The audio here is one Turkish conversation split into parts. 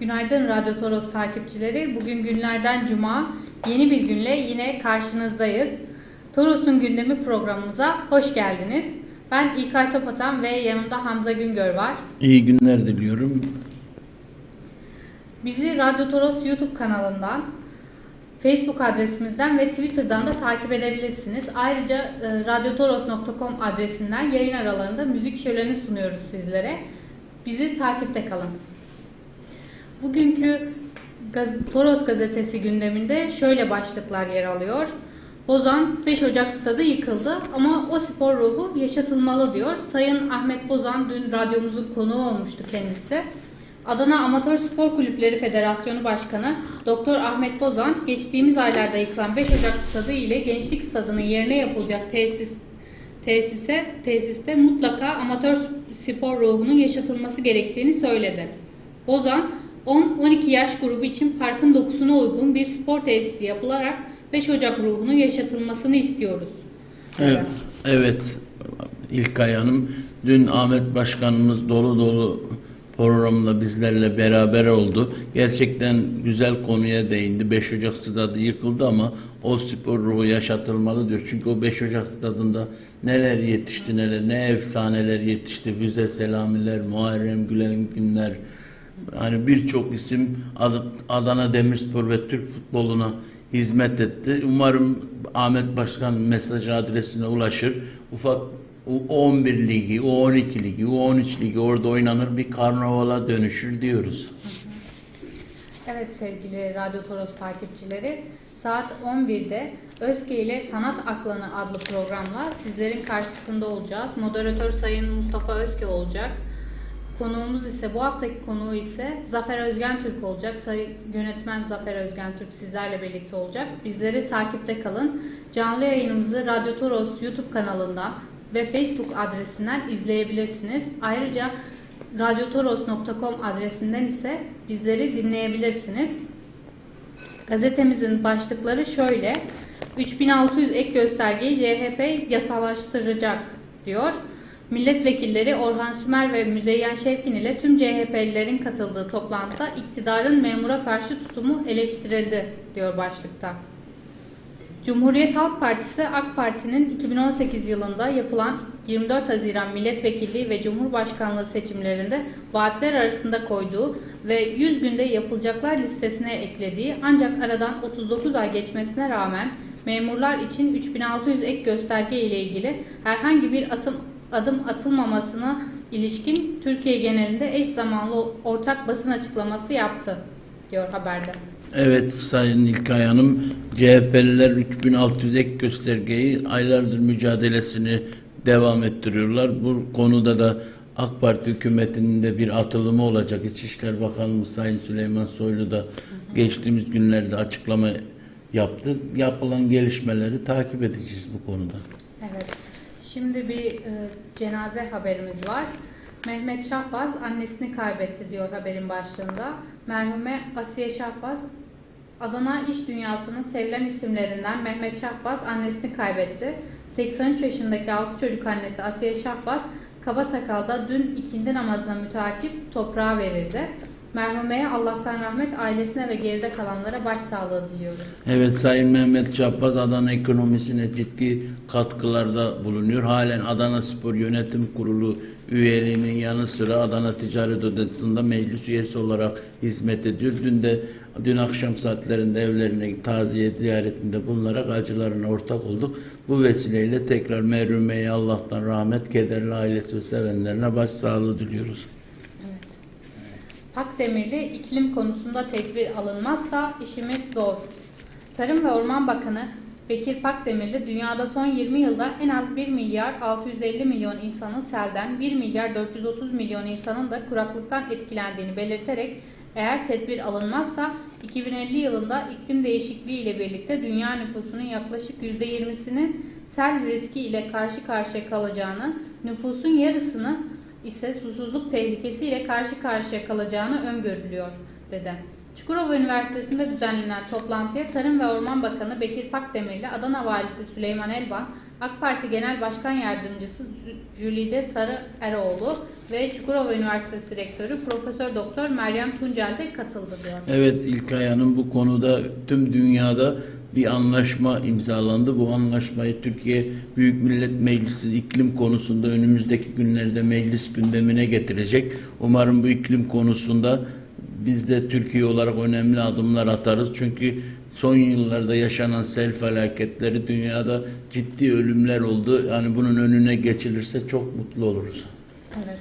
Günaydın Radyo Toros takipçileri. Bugün günlerden cuma. Yeni bir günle yine karşınızdayız. Toros'un gündemi programımıza hoş geldiniz. Ben İlkay Topatan ve yanımda Hamza Güngör var. İyi günler diliyorum. Bizi Radyo Toros YouTube kanalından, Facebook adresimizden ve Twitter'dan da takip edebilirsiniz. Ayrıca e, radyotoros.com adresinden yayın aralarında müzik şöleni sunuyoruz sizlere. Bizi takipte kalın. Bugünkü Gaz- Toros gazetesi gündeminde şöyle başlıklar yer alıyor. Bozan 5 Ocak stadı yıkıldı ama o spor ruhu yaşatılmalı diyor. Sayın Ahmet Bozan dün radyomuzun konuğu olmuştu kendisi. Adana Amatör Spor Kulüpleri Federasyonu Başkanı Doktor Ahmet Bozan geçtiğimiz aylarda yıkılan 5 Ocak stadı ile Gençlik Stadı'nın yerine yapılacak tesis tesise tesiste mutlaka amatör spor ruhunun yaşatılması gerektiğini söyledi. Bozan 10-12 yaş grubu için parkın dokusuna uygun bir spor tesisi yapılarak 5 Ocak ruhunun yaşatılmasını istiyoruz. Evet, evet İlkay Hanım. Dün Ahmet Başkanımız dolu dolu programda bizlerle beraber oldu. Gerçekten güzel konuya değindi. 5 Ocak stadı yıkıldı ama o spor ruhu yaşatılmalı diyor. Çünkü o 5 Ocak stadında neler yetişti neler, ne efsaneler yetişti. Füze Selamiler, Muharrem Gülen Günler, Hani birçok isim Ad- Adana Demirspor ve Türk futboluna hizmet etti. Umarım Ahmet Başkan mesaj adresine ulaşır. Ufak U11 ligi, U12 ligi, U13 ligi orada oynanır bir karnavala dönüşür diyoruz. Evet sevgili Radyo Toros takipçileri saat 11'de Özke ile Sanat Aklanı adlı programla sizlerin karşısında olacağız. Moderatör Sayın Mustafa Özke olacak. Konuğumuz ise bu haftaki konuğu ise Zafer Özgen Türk olacak. Sayın yönetmen Zafer Özgen Türk sizlerle birlikte olacak. Bizleri takipte kalın. Canlı yayınımızı Radyo Toros YouTube kanalından ve Facebook adresinden izleyebilirsiniz. Ayrıca radyotoros.com adresinden ise bizleri dinleyebilirsiniz. Gazetemizin başlıkları şöyle. 3600 ek göstergeyi CHP yasalaştıracak diyor. Milletvekilleri Orhan Sümer ve Müzeyyen Şevkin ile tüm CHP'lilerin katıldığı toplantıda iktidarın memura karşı tutumu eleştirildi diyor başlıkta. Cumhuriyet Halk Partisi AK Parti'nin 2018 yılında yapılan 24 Haziran milletvekilliği ve cumhurbaşkanlığı seçimlerinde vaatler arasında koyduğu ve 100 günde yapılacaklar listesine eklediği ancak aradan 39 ay geçmesine rağmen memurlar için 3600 ek gösterge ile ilgili herhangi bir atım, adım atılmamasına ilişkin Türkiye genelinde eş zamanlı ortak basın açıklaması yaptı diyor haberde. Evet Sayın İlkay Hanım, CHP'liler 3600 ek göstergeyi aylardır mücadelesini devam ettiriyorlar. Bu konuda da AK Parti hükümetinin de bir atılımı olacak. İçişler Bakanımız Sayın Süleyman Soylu da geçtiğimiz günlerde açıklama yaptı. Yapılan gelişmeleri takip edeceğiz bu konuda. Evet. Şimdi bir e, cenaze haberimiz var. Mehmet Şahbaz annesini kaybetti diyor haberin başlığında. Merhume Asiye Şahbaz Adana iş dünyasının sevilen isimlerinden Mehmet Şahbaz annesini kaybetti. 83 yaşındaki 6 çocuk annesi Asiye Şahbaz Kabasakal'da dün ikindi namazına müteakip toprağa verildi. Merhumeye Allah'tan rahmet, ailesine ve geride kalanlara başsağlığı diliyoruz. Evet Sayın Mehmet Çapraz Adana ekonomisine ciddi katkılarda bulunuyor. Halen Adana Spor Yönetim Kurulu üyeliğinin yanı sıra Adana Ticaret Odası'nda meclis üyesi olarak hizmet ediyor. Dün de dün akşam saatlerinde evlerine taziye ziyaretinde bulunarak acılarına ortak olduk. Bu vesileyle tekrar merhumeye Allah'tan rahmet, kederli ailesi ve sevenlerine başsağlığı diliyoruz. Evet. Pakdemirli iklim konusunda tedbir alınmazsa işimiz zor. Tarım ve Orman Bakanı Bekir Pakdemirli dünyada son 20 yılda en az 1 milyar 650 milyon insanın selden 1 milyar 430 milyon insanın da kuraklıktan etkilendiğini belirterek eğer tedbir alınmazsa 2050 yılında iklim değişikliği ile birlikte dünya nüfusunun yaklaşık %20'sinin sel riski ile karşı karşıya kalacağını, nüfusun yarısını ise susuzluk tehlikesiyle karşı karşıya kalacağını öngörülüyor dedi. Çukurova Üniversitesi'nde düzenlenen toplantıya Tarım ve Orman Bakanı Bekir Pakdemirli, Adana Valisi Süleyman Elban, AK Parti Genel Başkan Yardımcısı Jülide Sarı Eroğlu, ve Çukurova Üniversitesi Rektörü Profesör Doktor Meryem Tuncel de katıldı diyor. Evet İlkay Hanım bu konuda tüm dünyada bir anlaşma imzalandı. Bu anlaşmayı Türkiye Büyük Millet Meclisi iklim konusunda önümüzdeki günlerde meclis gündemine getirecek. Umarım bu iklim konusunda biz de Türkiye olarak önemli adımlar atarız. Çünkü son yıllarda yaşanan sel felaketleri dünyada ciddi ölümler oldu. Yani bunun önüne geçilirse çok mutlu oluruz. Evet.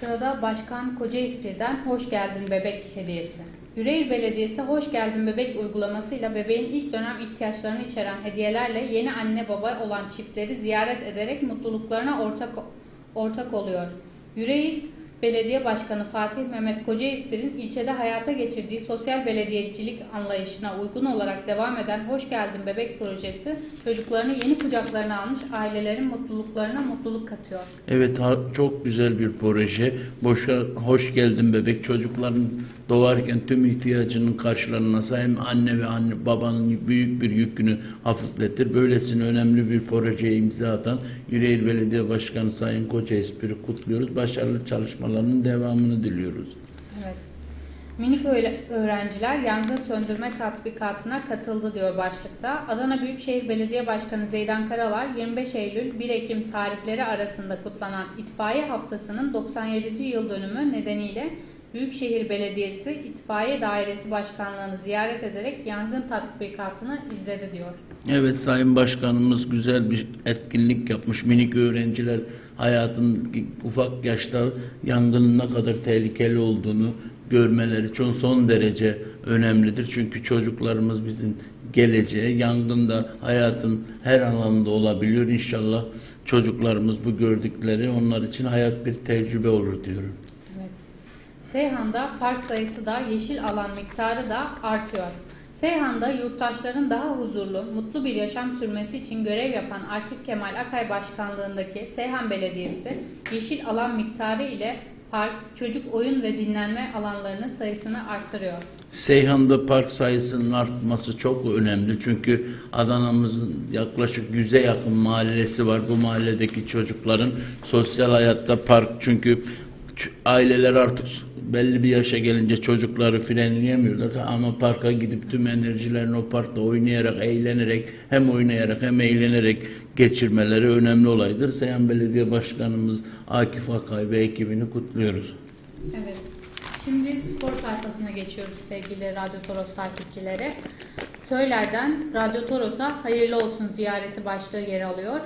Sırada Başkan Koca İspir'den Hoş Geldin Bebek hediyesi. Yüreğir Belediyesi Hoş Geldin Bebek uygulamasıyla bebeğin ilk dönem ihtiyaçlarını içeren hediyelerle yeni anne baba olan çiftleri ziyaret ederek mutluluklarına ortak ortak oluyor. Yüreğir Belediye Başkanı Fatih Mehmet Koca İspir'in ilçede hayata geçirdiği sosyal belediyecilik anlayışına uygun olarak devam eden Hoş Geldin Bebek projesi çocuklarını yeni kucaklarına almış ailelerin mutluluklarına mutluluk katıyor. Evet çok güzel bir proje. Boşa hoş geldin bebek. Çocukların doğarken tüm ihtiyacının karşılanması hem anne ve anne babanın büyük bir yükünü hafifletir. Böylesine önemli bir projeye imza atan Yüreğir Belediye Başkanı Sayın Koca Espri kutluyoruz. Başarılı çalışmalarının devamını diliyoruz. Evet. Minik öğrenciler yangın söndürme tatbikatına katıldı diyor başlıkta. Adana Büyükşehir Belediye Başkanı Zeydan Karalar 25 Eylül 1 Ekim tarihleri arasında kutlanan itfaiye haftasının 97. yıl dönümü nedeniyle Büyükşehir Belediyesi İtfaiye Dairesi Başkanlığı'nı ziyaret ederek yangın tatbikatını izledi diyor. Evet Sayın Başkanımız güzel bir etkinlik yapmış. Minik öğrenciler hayatın ufak yaşta yangının ne kadar tehlikeli olduğunu görmeleri çok son derece önemlidir. Çünkü çocuklarımız bizim geleceği. Yangında hayatın her alanında olabiliyor. İnşallah çocuklarımız bu gördükleri onlar için hayat bir tecrübe olur diyorum. Seyhan'da park sayısı da yeşil alan miktarı da artıyor. Seyhan'da yurttaşların daha huzurlu, mutlu bir yaşam sürmesi için görev yapan Akif Kemal Akay Başkanlığındaki Seyhan Belediyesi yeşil alan miktarı ile park, çocuk oyun ve dinlenme alanlarının sayısını arttırıyor. Seyhan'da park sayısının artması çok önemli. Çünkü Adana'mızın yaklaşık yüze yakın mahallesi var. Bu mahalledeki çocukların sosyal hayatta park çünkü aileler artık belli bir yaşa gelince çocukları frenleyemiyorlar ama parka gidip tüm enerjilerini o parkta oynayarak, eğlenerek hem oynayarak hem eğlenerek geçirmeleri önemli olaydır. Seyhan Belediye Başkanımız Akif Akay ve ekibini kutluyoruz. Evet. Şimdi spor sayfasına geçiyoruz sevgili Radyo Toros takipçileri. Söyler'den Radyo Toros'a hayırlı olsun ziyareti başlığı yer alıyor.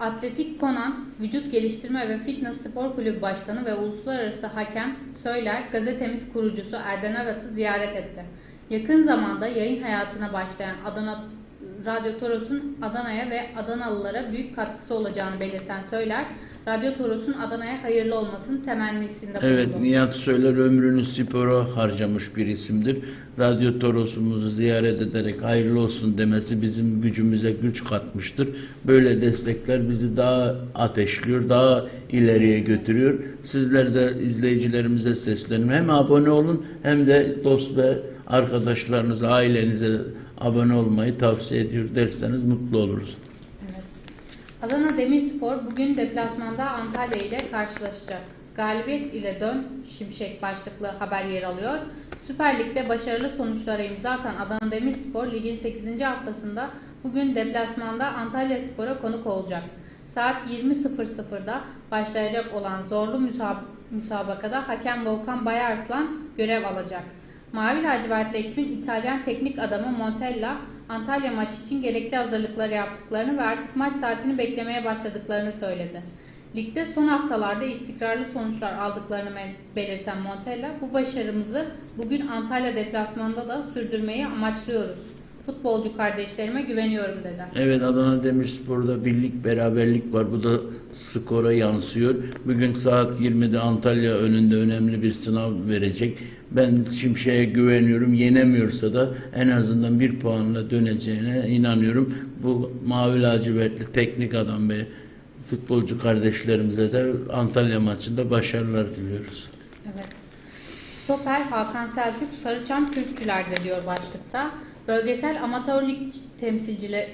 Atletik Konan, Vücut Geliştirme ve Fitness Spor Kulübü Başkanı ve Uluslararası Hakem Söyler, gazetemiz kurucusu Erden Arat'ı ziyaret etti. Yakın zamanda yayın hayatına başlayan Adana Radyo Toros'un Adana'ya ve Adanalılara büyük katkısı olacağını belirten Söyler, Radyo Toros'un Adana'ya hayırlı olmasının temennisinde bulundu. Evet, Nihat Söyler ömrünü spora harcamış bir isimdir. Radyo Toros'umuzu ziyaret ederek hayırlı olsun demesi bizim gücümüze güç katmıştır. Böyle destekler bizi daha ateşliyor, daha ileriye götürüyor. Sizler de izleyicilerimize seslenin. Hem abone olun hem de dost ve arkadaşlarınıza, ailenize abone olmayı tavsiye ediyor derseniz mutlu oluruz. Adana Demirspor bugün deplasmanda Antalya ile karşılaşacak. Galibiyet ile dön Şimşek başlıklı haber yer alıyor. Süper Lig'de başarılı sonuçlara imza atan Adana Demirspor ligin 8. haftasında bugün deplasmanda Antalya Spor'a konuk olacak. Saat 20.00'da başlayacak olan zorlu müsab- müsabakada hakem Volkan Bayarslan görev alacak. Mavi lacivertli ekibin İtalyan teknik adamı Montella Antalya maçı için gerekli hazırlıkları yaptıklarını ve artık maç saatini beklemeye başladıklarını söyledi. Ligde son haftalarda istikrarlı sonuçlar aldıklarını belirten Montella, bu başarımızı bugün Antalya deplasmanında da sürdürmeyi amaçlıyoruz. Futbolcu kardeşlerime güveniyorum dedi. Evet Adana Demirspor'da birlik beraberlik var. Bu da skora yansıyor. Bugün saat 20'de Antalya önünde önemli bir sınav verecek. Ben Şimşek'e güveniyorum. Yenemiyorsa da en azından bir puanla döneceğine inanıyorum. Bu mavi lacivertli teknik adam ve futbolcu kardeşlerimize de Antalya maçında başarılar diliyoruz. Evet. Stoper Hakan Selçuk Sarıçam Kürkçüler'de diyor başlıkta. Bölgesel amatör lig temsilcile,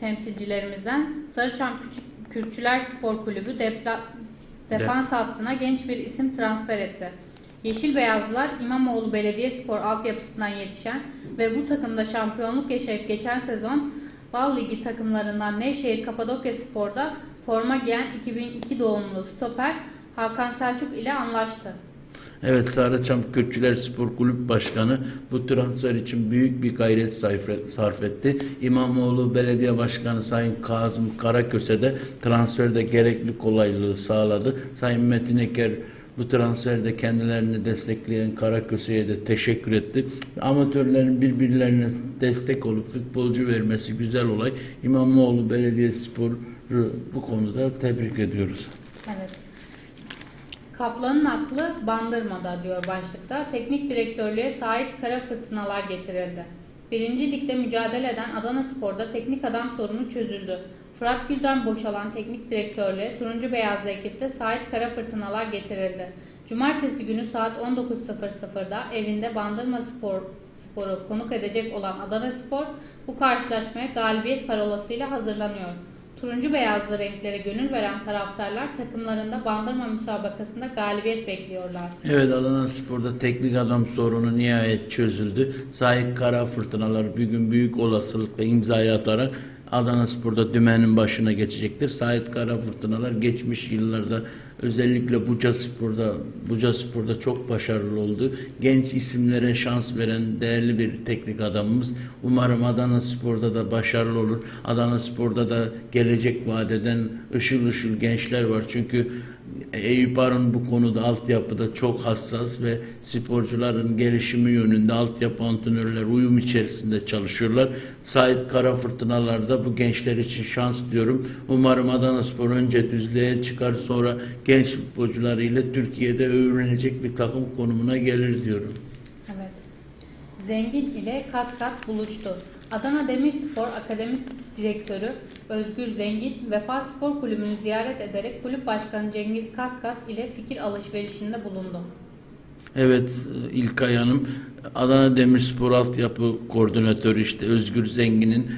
temsilcilerimizden Sarıçam Küçük Kürkçüler Spor Kulübü depla, Defans hattına genç bir isim transfer etti. Yeşil Beyazlılar İmamoğlu Belediyespor altyapısından yetişen ve bu takımda şampiyonluk yaşayıp geçen sezon Bal Ligi takımlarından Nevşehir Kapadokya Spor'da forma giyen 2002 doğumlu stoper Hakan Selçuk ile anlaştı. Evet Sarıçam Kürtçüler Spor Kulüp Başkanı bu transfer için büyük bir gayret sarf- etti. İmamoğlu Belediye Başkanı Sayın Kazım Karaköse de transferde gerekli kolaylığı sağladı. Sayın Metin Eker bu transferde kendilerini destekleyen Karaköse'ye de teşekkür etti. Amatörlerin birbirlerine destek olup futbolcu vermesi güzel olay. İmamoğlu Belediyespor'u bu konuda tebrik ediyoruz. Evet. Kaplanın aklı bandırmada diyor başlıkta. Teknik direktörlüğe Sait Kara Fırtınalar getirildi. Birinci ligde mücadele eden Adana Spor'da teknik adam sorunu çözüldü. Fırat Gül'den boşalan teknik direktörlüğe Turuncu Beyazlı ekipte Sait Kara Fırtınalar getirildi. Cumartesi günü saat 19.00'da evinde Bandırma Spor Spor'u konuk edecek olan Adana Spor bu karşılaşmaya galibiyet parolasıyla hazırlanıyor. Turuncu beyazlı renklere gönül veren taraftarlar takımlarında bandırma müsabakasında galibiyet bekliyorlar. Evet Adana Spor'da teknik adam sorunu nihayet çözüldü. Sahip kara fırtınalar bir gün büyük olasılıkla imzayı atarak Adana Spor'da dümenin başına geçecektir. Sahip kara fırtınalar geçmiş yıllarda özellikle Buca Spor'da Buca Spor'da çok başarılı oldu. Genç isimlere şans veren değerli bir teknik adamımız. Umarım Adana Spor'da da başarılı olur. Adana Spor'da da gelecek vadeden ışıl ışıl gençler var. Çünkü Eyüp Arın bu konuda altyapıda çok hassas ve sporcuların gelişimi yönünde altyapı antrenörler uyum içerisinde çalışıyorlar. Sait Kara Fırtınalar'da bu gençler için şans diyorum. Umarım Adana Spor önce düzlüğe çıkar sonra genç futbolcularıyla Türkiye'de övünecek bir takım konumuna gelir diyorum. Evet. Zengin ile Kaskat buluştu. Adana Demirspor Akademi Direktörü Özgür Zengin, Vefa Spor Kulübü'nü ziyaret ederek kulüp başkanı Cengiz Kaskat ile fikir alışverişinde bulundu. Evet İlkay Hanım Adana Demirspor Altyapı Koordinatörü işte Özgür Zengin'in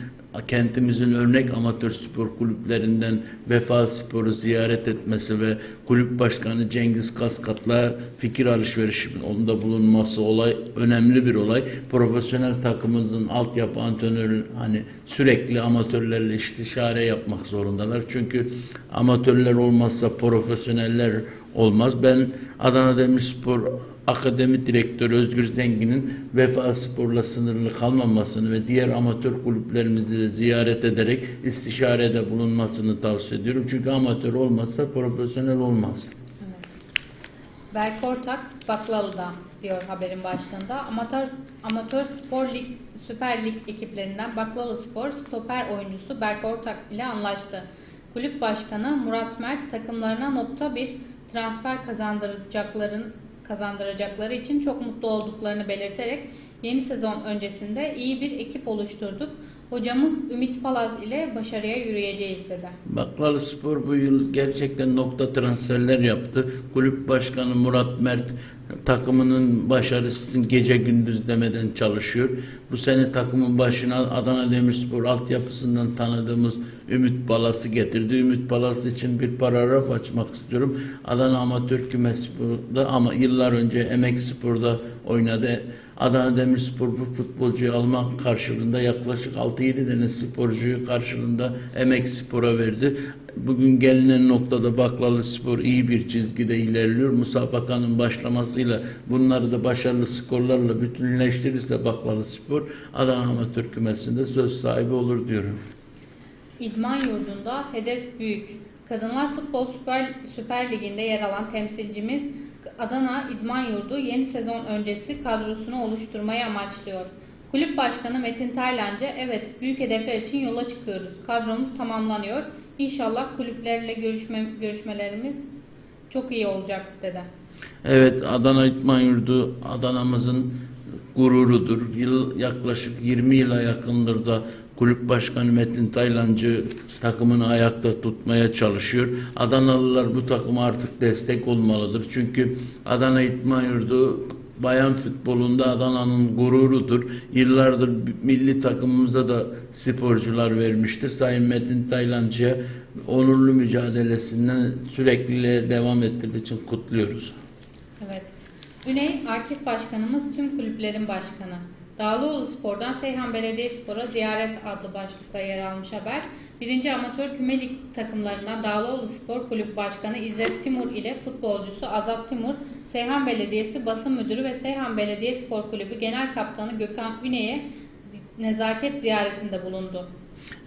kentimizin örnek amatör spor kulüplerinden Vefa Spor'u ziyaret etmesi ve kulüp başkanı Cengiz Kaskat'la fikir alışverişinde bulunması olay önemli bir olay. Profesyonel takımımızın altyapı antrenörü hani sürekli amatörlerle istişare yapmak zorundalar. Çünkü amatörler olmazsa profesyoneller olmaz. Ben Adana Demirspor Akademi Direktörü Özgür Zengin'in Vefa Spor'la sınırlı kalmamasını ve diğer amatör kulüplerimizi de ziyaret ederek istişarede bulunmasını tavsiye ediyorum. Çünkü amatör olmazsa profesyonel olmaz. Berk Ortak Baklalı'da diyor haberin başlığında. Amatör, amatör spor lig, Süper Lig ekiplerinden Baklalı Spor stoper oyuncusu Berk Ortak ile anlaştı. Kulüp başkanı Murat Mert takımlarına nokta bir transfer kazandıracakların kazandıracakları için çok mutlu olduklarını belirterek yeni sezon öncesinde iyi bir ekip oluşturduk. Hocamız Ümit Palaz ile başarıya yürüyeceğiz dedi. Baklalı Spor bu yıl gerçekten nokta transferler yaptı. Kulüp Başkanı Murat Mert takımının başarısı için gece gündüz demeden çalışıyor. Bu sene takımın başına Adana Demirspor altyapısından tanıdığımız Ümit Balas'ı getirdi. Ümit Balas için bir paragraf açmak istiyorum. Adana Amatör Kümes Spor'da ama yıllar önce Emek Spor'da oynadı. Adana Demirspor bu futbolcuyu almak karşılığında yaklaşık 6-7 tane sporcuyu karşılığında Emek Spor'a verdi. Bugün gelinen noktada Baklalı Spor iyi bir çizgide ilerliyor. Musabakanın başlamasıyla bunları da başarılı skorlarla bütünleştirirse Baklalı Spor Adana Amatör Kümesi'nde söz sahibi olur diyorum. İdman yurdunda hedef büyük. Kadınlar Futbol Süper, Süper Ligi'nde yer alan temsilcimiz Adana İdman Yurdu yeni sezon öncesi kadrosunu oluşturmayı amaçlıyor. Kulüp Başkanı Metin Taylancı, evet büyük hedefler için yola çıkıyoruz. Kadromuz tamamlanıyor. İnşallah kulüplerle görüşme, görüşmelerimiz çok iyi olacak dedi. Evet Adana İtman Yurdu Adana'mızın gururudur. Yıl yaklaşık 20 yıla yakındır da kulüp başkanı Metin Taylancı takımını ayakta tutmaya çalışıyor. Adanalılar bu takıma artık destek olmalıdır. Çünkü Adana İtman Yurdu bayan futbolunda Adana'nın gururudur. Yıllardır milli takımımıza da sporcular vermiştir. Sayın Metin Taylancı'ya onurlu mücadelesinden sürekli devam ettirdiği için kutluyoruz. Evet. Güney Akif Başkanımız tüm kulüplerin başkanı. Dağlıoğlu Spor'dan Seyhan Belediyespor'a ziyaret adlı başlıkta yer almış haber. Birinci amatör küme lig takımlarından Dağlıoğlu Spor Kulüp Başkanı İzzet Timur ile futbolcusu Azat Timur, Seyhan Belediyesi Basın Müdürü ve Seyhan Belediyespor Kulübü Genel Kaptanı Gökhan Güney'e nezaket ziyaretinde bulundu.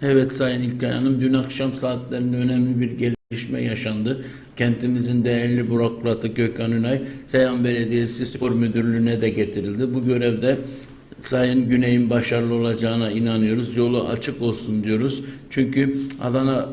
Evet Sayın İlkay Hanım, dün akşam saatlerinde önemli bir gelişme yaşandı. Kentimizin değerli bürokratı Gökhan Ünay, Seyhan Belediyesi Spor Müdürlüğü'ne de getirildi. Bu görevde Sayın Güney'in başarılı olacağına inanıyoruz. Yolu açık olsun diyoruz. Çünkü Adana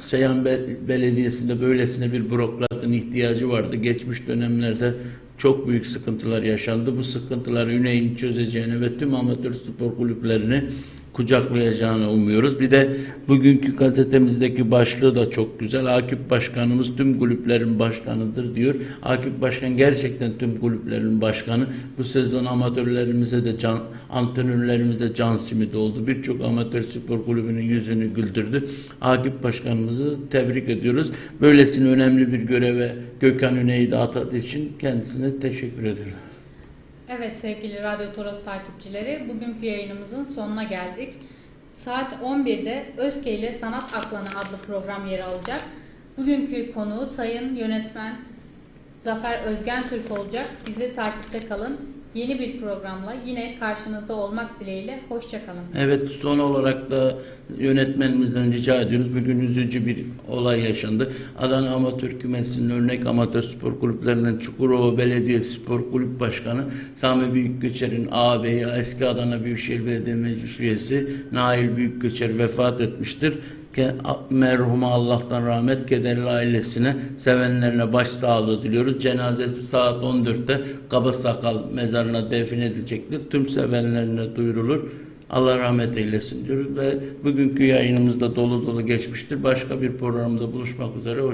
Seyhan Be- Belediyesi'nde böylesine bir bürokratın ihtiyacı vardı. Geçmiş dönemlerde çok büyük sıkıntılar yaşandı. Bu sıkıntıları Üney'in çözeceğini ve tüm amatör spor kulüplerini kucaklayacağını umuyoruz. Bir de bugünkü gazetemizdeki başlığı da çok güzel. Akif Başkanımız tüm kulüplerin başkanıdır diyor. Akif Başkan gerçekten tüm kulüplerin başkanı. Bu sezon amatörlerimize de can, antrenörlerimize can simidi oldu. Birçok amatör spor kulübünün yüzünü güldürdü. Akif Başkanımızı tebrik ediyoruz. Böylesine önemli bir göreve Gökhan Üney'i de atadığı için kendisine teşekkür ediyorum. Evet sevgili Radyo Toros takipçileri, bugünkü yayınımızın sonuna geldik. Saat 11'de Özke ile Sanat Aklanı adlı program yer alacak. Bugünkü konu Sayın Yönetmen Zafer Özgen Türk olacak. Bizi takipte kalın. Yeni bir programla yine karşınızda olmak dileğiyle. Hoşçakalın. Evet son olarak da yönetmenimizden rica ediyoruz. Bugün üzücü bir olay yaşandı. Adana Amatör Kümesi'nin örnek amatör spor kulüplerinden Çukurova Belediye Spor Kulüp Başkanı Sami Büyükgöçer'in ağabeyi eski Adana Büyükşehir Belediye Meclis Üyesi Nail Büyükgöçer vefat etmiştir. Merhuma Allah'tan rahmet, kederli ailesine, sevenlerine başsağlığı diliyoruz. Cenazesi saat 14'te Kabasakal mezarına defnedilecektir. Tüm sevenlerine duyurulur. Allah rahmet eylesin diyoruz ve bugünkü yayınımızda dolu dolu geçmiştir. Başka bir programda buluşmak üzere.